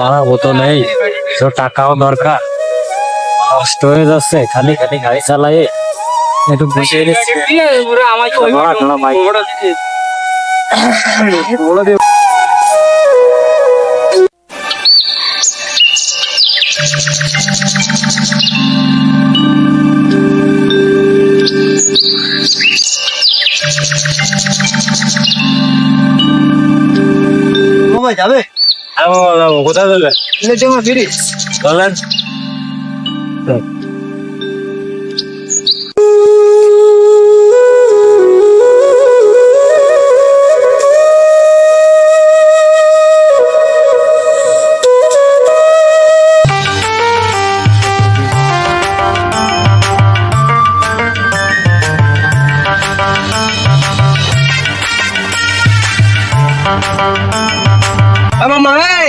খাব তো নেই। তো টাকাও দরকার। কষ্ট হয়ে যাচ্ছে। খালি খালি গাড়ি চালাই একটু বসে। যাবে? যাব, যাব, কোথায় যাবে ফিরি বলেন আমার মাই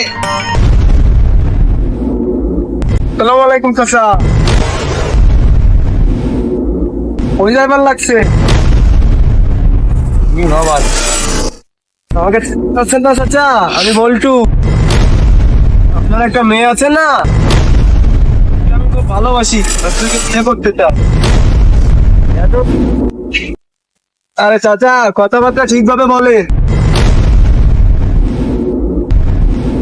সালাম আলাইকুম চাচা। ওই যাইবার লাগছে। আমাকে চিনতে না চাচা? আমি বল্টু। আপনার একটা মেয়ে আছে না? আমি খুব ভালোবাসি। বিয়ে করতে চাই আরে চাচা কথাবার্তা ঠিকভাবে বলেন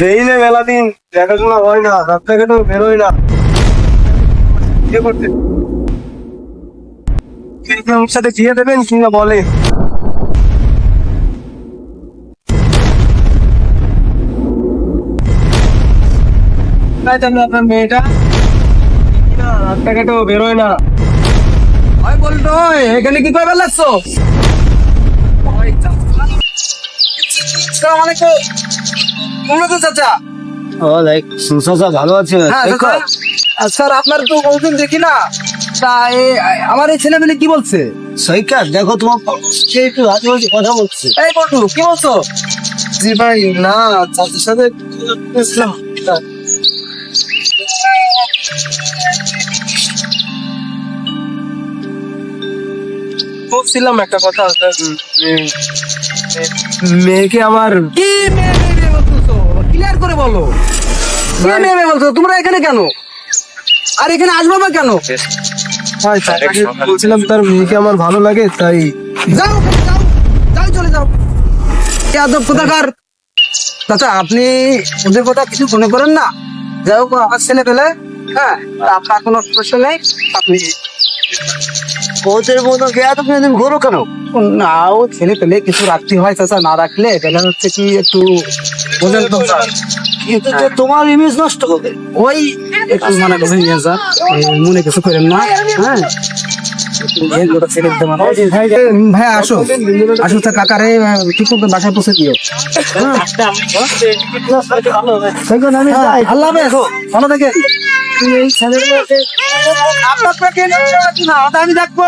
ট্রেনে মেলা দিন, দেখাশোনা হয় না, রাস্তাঘাটেও বেরোয় না। কি করতে? সাথে বিয়ে দেবেন কিংবা বলে? আপনার মেয়েটা? বেরোয় না। এখানে কি করবে লাগছো আসসালামু আলাইকুম। কেমন চাচা? ভালো আছে হ্যাঁ স্যার আপনার তো কোনদিন দেখি না। তা আমার এই ছেলেমেলে কি বলছে? সৈকার দেখো তোমার সে একটু হাতে হাতে কথা বলছে। এই বন্ধু কি বলছো? জি ভাই না চাচার সাথে ইসলাম বলছিলাম একটা কথা মেয়েকে আমার কি মেয়ে মেয়ে মেয়ে ক্লিয়ার করে বলো। কি মেয়ে মেয়ে বলছো তোমরা এখানে কেন? আর এখানে আসব বা কেন? বলছিলাম তার মেয়েকে আমার ভালো লাগে তাই। যাও যাও যাও চলে যাও। যাদব কোথাকার? চাচা আপনি ওদের কথা কিছু মনে করেন না? যাই হোক আমার ছেলে পেলে হ্যাঁ আপনার কোনো সমস্যা নেই। আপনি ওদের মতো গেয়া তো কোনদিন ঘোরো কেন? না ও ছেলে পেলে কিছু রাখতে হয় চাচা না রাখলে দেখা হচ্ছে কি একটু বোঝেন তো কিন্তু যে তোমার ইমেজ নষ্ট হবে ওই একটু মানে বোঝেন যা মনে কিছু করেন না হ্যাঁ? মানে। ভাই আসো। আসো তা কাকারে ঠিক বাসায় পৌঁছে দিও। হ্যাঁ, আল্লাহ ভালো থেকে আপনাকে না আমি দেখব